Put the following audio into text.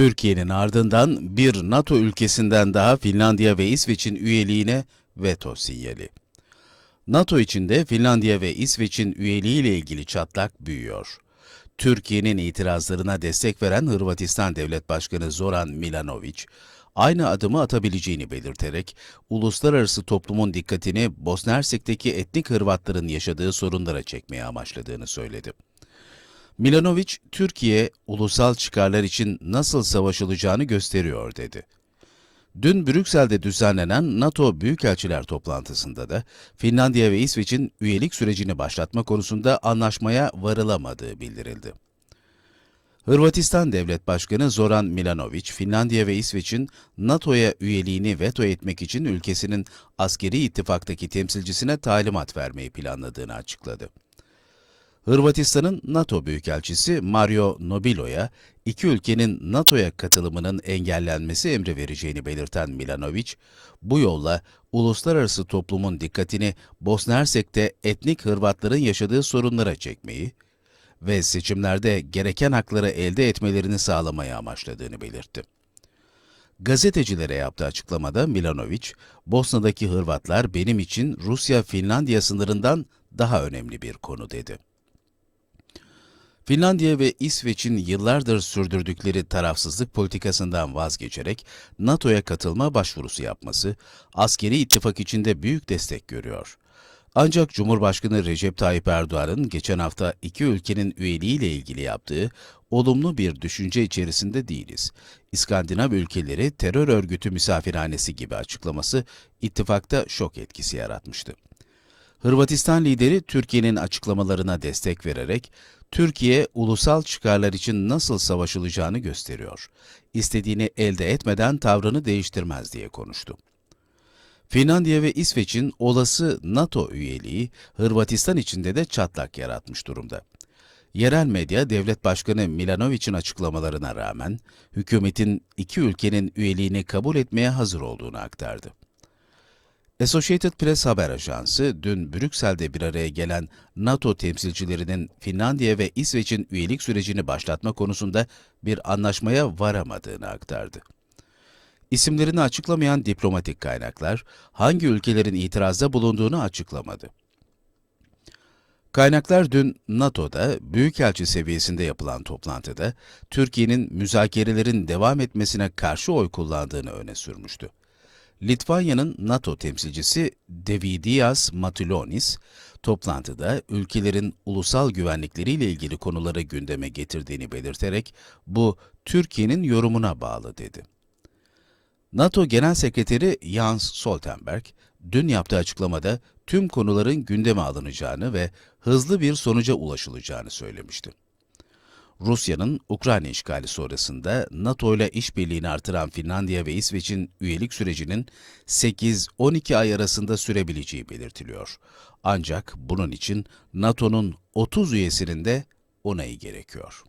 Türkiye'nin ardından bir NATO ülkesinden daha Finlandiya ve İsveç'in üyeliğine veto sinyali. NATO içinde Finlandiya ve İsveç'in üyeliğiyle ilgili çatlak büyüyor. Türkiye'nin itirazlarına destek veren Hırvatistan Devlet Başkanı Zoran Milanović, aynı adımı atabileceğini belirterek, uluslararası toplumun dikkatini Bosna Hersek'teki etnik Hırvatların yaşadığı sorunlara çekmeye amaçladığını söyledi. Milanovic, Türkiye ulusal çıkarlar için nasıl savaşılacağını gösteriyor dedi. Dün Brüksel'de düzenlenen NATO Büyükelçiler toplantısında da Finlandiya ve İsveç'in üyelik sürecini başlatma konusunda anlaşmaya varılamadığı bildirildi. Hırvatistan Devlet Başkanı Zoran Milanovic, Finlandiya ve İsveç'in NATO'ya üyeliğini veto etmek için ülkesinin askeri ittifaktaki temsilcisine talimat vermeyi planladığını açıkladı. Hırvatistan'ın NATO Büyükelçisi Mario Nobilo'ya iki ülkenin NATO'ya katılımının engellenmesi emri vereceğini belirten Milanovic, bu yolla uluslararası toplumun dikkatini Bosna Hersek'te etnik Hırvatların yaşadığı sorunlara çekmeyi ve seçimlerde gereken hakları elde etmelerini sağlamayı amaçladığını belirtti. Gazetecilere yaptığı açıklamada Milanovic, Bosna'daki Hırvatlar benim için Rusya-Finlandiya sınırından daha önemli bir konu dedi. Finlandiya ve İsveç'in yıllardır sürdürdükleri tarafsızlık politikasından vazgeçerek NATO'ya katılma başvurusu yapması, askeri ittifak içinde büyük destek görüyor. Ancak Cumhurbaşkanı Recep Tayyip Erdoğan'ın geçen hafta iki ülkenin üyeliğiyle ilgili yaptığı olumlu bir düşünce içerisinde değiliz. İskandinav ülkeleri terör örgütü misafirhanesi gibi açıklaması ittifakta şok etkisi yaratmıştı. Hırvatistan lideri Türkiye'nin açıklamalarına destek vererek Türkiye ulusal çıkarlar için nasıl savaşılacağını gösteriyor. İstediğini elde etmeden tavrını değiştirmez diye konuştu. Finlandiya ve İsveç'in olası NATO üyeliği Hırvatistan içinde de çatlak yaratmış durumda. Yerel medya Devlet Başkanı Milanovic'in açıklamalarına rağmen hükümetin iki ülkenin üyeliğini kabul etmeye hazır olduğunu aktardı. Associated Press haber ajansı dün Brüksel'de bir araya gelen NATO temsilcilerinin Finlandiya ve İsveç'in üyelik sürecini başlatma konusunda bir anlaşmaya varamadığını aktardı. İsimlerini açıklamayan diplomatik kaynaklar hangi ülkelerin itirazda bulunduğunu açıklamadı. Kaynaklar dün NATO'da büyükelçi seviyesinde yapılan toplantıda Türkiye'nin müzakerelerin devam etmesine karşı oy kullandığını öne sürmüştü. Litvanya'nın NATO temsilcisi Devidias Matulonis, toplantıda ülkelerin ulusal güvenlikleriyle ilgili konuları gündeme getirdiğini belirterek bu Türkiye'nin yorumuna bağlı dedi. NATO Genel Sekreteri Jens Stoltenberg, dün yaptığı açıklamada tüm konuların gündeme alınacağını ve hızlı bir sonuca ulaşılacağını söylemişti. Rusya'nın Ukrayna işgali sonrasında NATO ile işbirliğini artıran Finlandiya ve İsveç'in üyelik sürecinin 8-12 ay arasında sürebileceği belirtiliyor. Ancak bunun için NATO'nun 30 üyesinin de onayı gerekiyor.